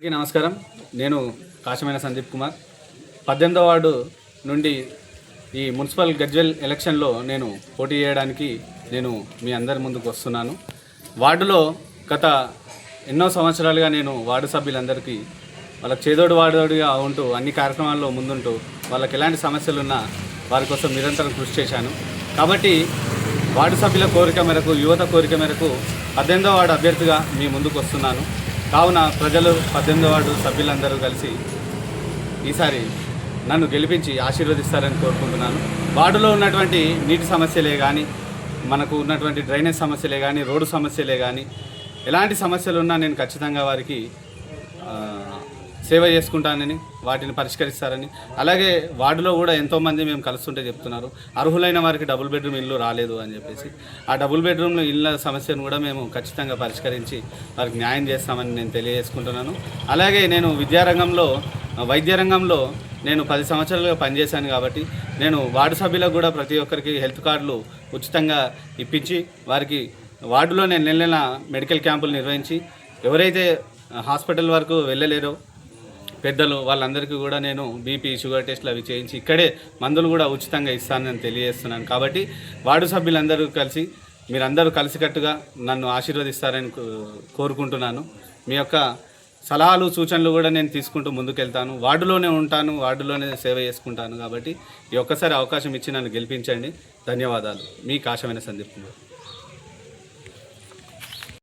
అందరికీ నమస్కారం. నేను కాశమైన సందీప్ కుమార్. పద్దెనిమిదో వార్డు నుండి ఈ మున్సిపల్ గజ్వెల్ ఎలక్షన్లో నేను పోటీ చేయడానికి నేను మీ అందరి ముందుకు వస్తున్నాను. వార్డులో గత ఎన్నో సంవత్సరాలుగా నేను వార్డు సభ్యులందరికీ వాళ్ళకి చేదోడు వాడోడిగా ఉంటూ అన్ని కార్యక్రమాల్లో ముందుంటూ వాళ్ళకి ఎలాంటి సమస్యలు ఉన్నా వారి కోసం నిరంతరం కృషి చేశాను. కాబట్టి వార్డు సభ్యుల కోరిక మేరకు యువత కోరిక మేరకు పద్దెనిమిదో వార్డు అభ్యర్థిగా మీ ముందుకు వస్తున్నాను. కావున ప్రజలు పద్దెనిమిది వార్డు సభ్యులందరూ కలిసి ఈసారి నన్ను గెలిపించి ఆశీర్వదిస్తారని కోరుకుంటున్నాను. వార్డులో ఉన్నటువంటి నీటి సమస్యలే కానీ మనకు ఉన్నటువంటి డ్రైనేజ్ సమస్యలే కానీ రోడ్డు సమస్యలే కానీ ఎలాంటి సమస్యలు ఉన్నా నేను ఖచ్చితంగా వారికి సేవ చేసుకుంటానని వాటిని పరిష్కరిస్తారని. అలాగే వార్డులో కూడా ఎంతోమంది మేము కలుస్తుంటే చెప్తున్నారు. అర్హులైన వారికి డబుల్ బెడ్రూమ్ ఇల్లు రాలేదు అని చెప్పేసి. ఆ డబుల్ బెడ్రూమ్లో ఇళ్ళ సమస్యను కూడా మేము ఖచ్చితంగా పరిష్కరించి వారికి న్యాయం చేస్తామని నేను తెలియజేసుకుంటున్నాను. అలాగే నేను విద్యారంగంలో వైద్య రంగంలో నేను పది సంవత్సరాలుగా పనిచేశాను కాబట్టి నేను వార్డు సభ్యులకు కూడా ప్రతి ఒక్కరికి హెల్త్ కార్డులు ఉచితంగా ఇప్పించి వారికి వార్డులో నేను నెల నెల మెడికల్ క్యాంపులు నిర్వహించి ఎవరైతే హాస్పిటల్ వరకు వెళ్ళలేరో పెద్దలు వాళ్ళందరికీ కూడా నేను బీపీ షుగర్ టెస్ట్లు అవి చేయించి ఇక్కడే మందులు కూడా ఉచితంగా ఇస్తానని తెలియజేస్తున్నాను. కాబట్టి వార్డు సభ్యులందరూ కలిసి మీరందరూ కలిసికట్టుగా నన్ను ఆశీర్వదిస్తారని కో- కోరుకుంటున్నాను. మీ యొక్క సలహాలు సూచనలు కూడా నేను తీసుకుంటూ ముందుకెళ్తాను. వార్డులోనే ఉంటాను వార్డులోనే సేవ చేసుకుంటాను. కాబట్టి ఈ ఒక్కసారి అవకాశం ఇచ్చి నన్ను గెలిపించండి. ధన్యవాదాలు. మీ కాశమైన సందీప్ కుమార్.